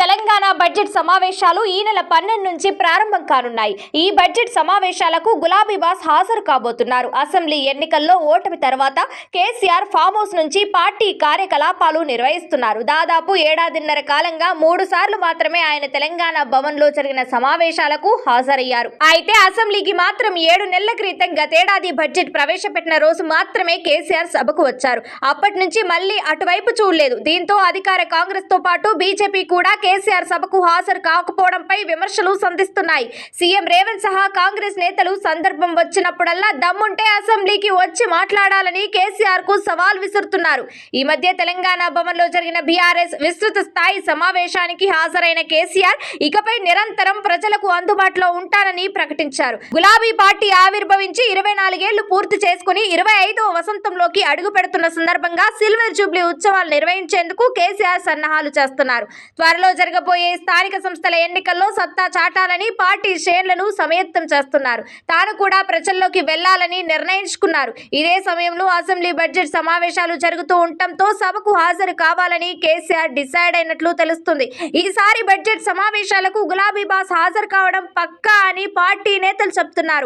Telangana budget సమావేశాలు ఈ నెల పన్నెండు నుంచి ప్రారంభం కానున్నాయి. ఈ బడ్జెట్ సమావేశాలకు గులాబీ బాస్ హాజరు కాబోతున్నారు. అసెంబ్లీ ఎన్నికల్లో ఓటమి తర్వాత కేసీఆర్ ఫామ్ హౌస్ నుంచి పార్టీ కార్యకలాపాలు నిర్వహిస్తున్నారు. దాదాపు ఏడాదిన్నర కాలంగా మూడు సార్లు మాత్రమే ఆయన తెలంగాణ భవన్లో జరిగిన సమావేశాలకు హాజరయ్యారు. అయితే అసెంబ్లీకి మాత్రం ఏడు నెలల క్రితం గతేడాది బడ్జెట్ ప్రవేశపెట్టిన రోజు మాత్రమే కేసీఆర్ సభకు వచ్చారు. అప్పటి నుంచి మళ్ళీ అటువైపు చూడలేదు. దీంతో అధికార కాంగ్రెస్తో పాటు బీజేపీ కూడా కేసీఆర్ సభకు హాజరు కాకపోవడంపై విమర్శలు సంధిస్తున్నాయి. సీఎం రేవంత్ సహా కాంగ్రెస్ నేతలు సందర్భం వచ్చినప్పుడల్లా దమ్ముంటే అసెంబ్లీకి వచ్చి మాట్లాడాలని కేసీఆర్కు సవాల్ విసురుతున్నారు. ఈ మధ్య తెలంగాణ భవన్లో జరిగిన బీఆర్ఎస్ విస్తృత స్థాయి సమావేశానికి హాజరైన కేసీఆర్ ఇకపై నిరంతరం ప్రజలకు అందుబాటులో ఉంటానని ప్రకటించారు. గులాబీ పార్టీ ఆవిర్భవించి ఇరవై నాలుగేళ్ళు పూర్తి చేసుకుని ఇరవై ఐదవ వసంతంలోకి అడుగు పెడుతున్న సందర్భంగా సిల్వర్ జూబ్లీ ఉత్సవాలు నిర్వహించేందుకు కేసీఆర్ సన్నాహాలు చేస్తున్నారు. త్వరలో జరగబోయే స్థానిక సంస్థల ఎన్నికల్లో సత్తా చాటాలని పార్టీ శ్రేణులను సమయత్తం చేస్తున్నారు. తాను కూడా ప్రజల్లోకి వెళ్ళాలని నిర్ణయించుకున్నారు. ఇదే సమయంలో అసెంబ్లీ బడ్జెట్ సమావేశాలు జరుగుతూ ఉండటంతో సభకు హాజరు కావాలని కేసీఆర్ డిసైడ్ అయినట్లు తెలుస్తుంది. ఈసారి బడ్జెట్ సమావేశాలకు గులాబీ బాస్ హాజరు కావడం పక్కా అని పార్టీ నేతలు చెప్తున్నారు.